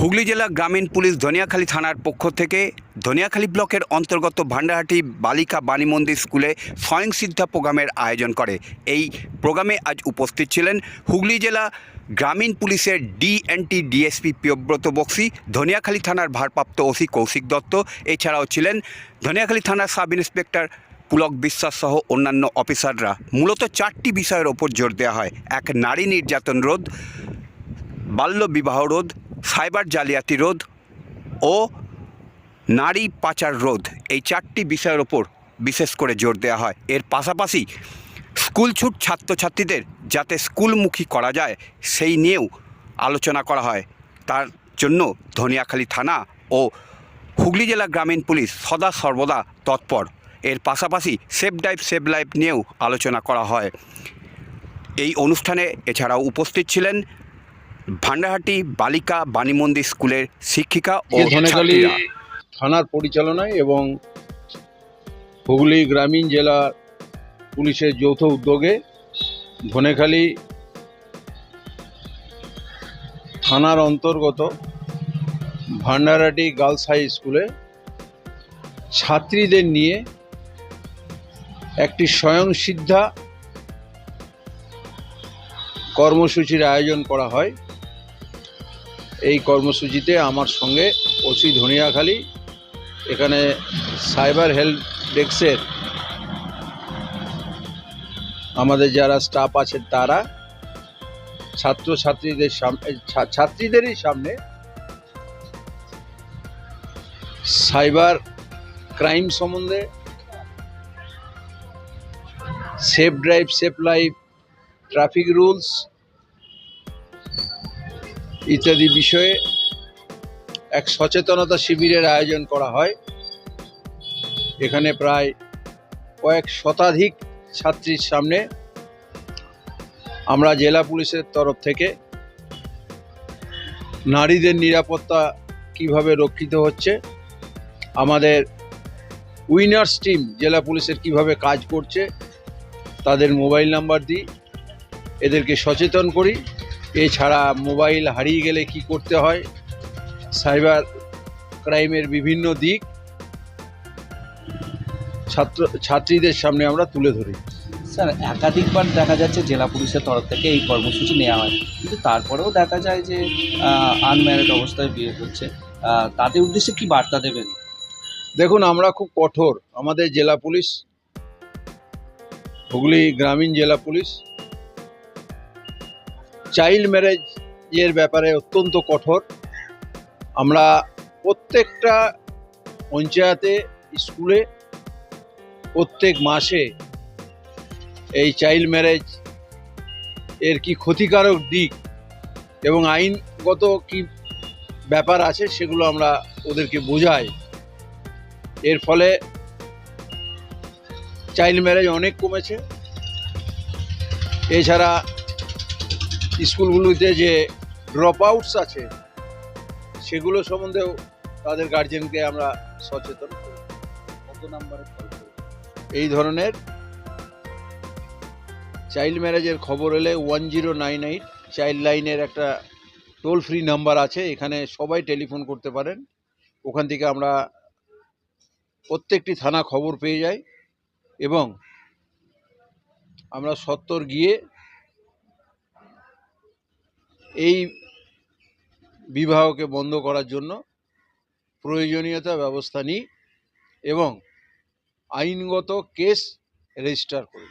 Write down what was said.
হুগলি জেলা গ্রামীণ পুলিশ ধনিয়াখালী থানার পক্ষ থেকে ধনিয়াখালী ব্লকের অন্তর্গত ভান্ডারহাটি বালিকা বাণী মন্দির স্কুলে স্বয়ংসিদ্ধা প্রোগ্রামের আয়োজন করে। এই প্রোগ্রামে আজ উপস্থিত ছিলেন হুগলি জেলা গ্রামীণ পুলিশের ডিএনটি ডিএসপি প্রিয়ব্রত বক্সি, ধনিয়াখালী থানার ভারপ্রাপ্ত ওসি কৌশিক দত্ত, এছাড়াও ছিলেন ধনিয়াখালী থানার সাব ইন্সপেক্টর পুলক বিশ্বাস সহ অন্যান্য অফিসাররা। মূলত চারটি বিষয়ের ওপর জোর দেওয়া হয়। এক, নারী নির্যাতন রোধ বাল্য বিবাহ রোধ সাইবার জালিয়াতি রোধ ও নারী পাচার রোধ। এই চারটি বিষয়ের ওপর বিশেষ করে জোর দেওয়া হয়। এর পাশাপাশি স্কুল ছুট ছাত্রছাত্রীদের যাতে স্কুলমুখী করা যায়, সেই নিয়েও আলোচনা করা হয়। তার জন্য ধনিয়াখালী থানা ও হুগলি জেলা গ্রামীণ পুলিশ সদা সর্বদা তৎপর। এর পাশাপাশি সেফ ড্রাইভ সেভ লাইফ নিয়েও আলোচনা করা হয়। এই অনুষ্ঠানে এছাড়াও উপস্থিত ছিলেন ভান্ডাহাটি বালিকা বাণী মন্দির স্কুলের শিক্ষিকা ও ছাত্রীরা। থানার পরিচালনায় এবং হুগলি গ্রামীণ জেলা পুলিশের যৌথ উদ্যোগে ধনেখালী থানার অন্তর্গত ভান্ডারাটি গার্লস হাই স্কুলে ছাত্রীদের নিয়ে একটি স্বয়ংসিদ্ধা কর্মসূচির আয়োজন করা হয়। এই কর্মসূচিতে আমার সঙ্গে ওসি ধনিয়াখালী, এখানে সাইবার হেল্প ডেস্কের আমাদের যারা স্টাফ আছে তারা, ছাত্রছাত্রীদের সামনে ছা- ছাত্রীদেরই সামনে সাইবার ক্রাইম সম্বন্ধে safe drive, safe life, traffic rules ইত্যাদি বিষয়ে এক সচেতনতা শিবিরের আয়োজন করা হয়। এখানে প্রায় কয়েক শতাধিক ছাত্রীর সামনে আমরা জেলা পুলিশের তরফ থেকে নারীদের নিরাপত্তা কীভাবে রক্ষিত হচ্ছে, আমাদের উইনার্স টিম জেলা পুলিশের কীভাবে কাজ করছে, তাদের মোবাইল নাম্বার দিই, এদেরকে সচেতন করি। এছাড়া মোবাইল হারিয়ে গেলে কি করতে হয়? সাইবার ক্রাইমের বিভিন্ন দিক ছাত্র ছাত্রীদের সামনে আমরা তুলে ধরি। স্যার একাধিকবার দেখা যাচ্ছে জেলা পুলিশের তরফ থেকে এই কর্মসূচি নেওয়া হয়। কিন্তু তারপরেও দেখা যায় যে আনম্যারিড অবস্থায় বিয়ে হচ্ছে। তাদের উদ্দেশ্যে কি বার্তা দেবেন? দেখুন আমরা খুব কঠোর। আমাদের জেলা পুলিশ হুগলি গ্রামীণ জেলা পুলিশ চাইল্ড ম্যারেজ এর ব্যাপারে অত্যন্ত কঠোর। আমরা প্রত্যেকটা পঞ্চায়েতে, স্কুলে প্রত্যেক মাসে এই চাইল্ড ম্যারেজ এর কি ক্ষতিকারক দিক এবং আইনগত কি ব্যাপার আছে সেগুলো আমরা ওদেরকে বোঝাই। এর ফলে চাইল্ড ম্যারেজ অনেক কমেছে। এছাড়া স্কুলগুলোতে যে ড্রপ আউটস আছে সেগুলো সম্বন্ধেও তাদের গার্জেনকে আমরা সচেতন করি। কত নাম্বারে এই ধরনের চাইল্ড ম্যারেজের খবর এলে one zero nine eight child লাইনের একটা টোল ফ্রি নাম্বার আছে এখানে সবাই টেলিফোন করতে পারেন। ওখান থেকে আমরা প্রত্যেকটি থানা খবর পেয়ে যাই এবং আমরা সত্তর গিয়ে এই বিবাহকে বন্ধ করার জন্য প্রয়োজনীয়তা ব্যবস্থা নিই এবং আইনগত কেস রেজিস্টার করি।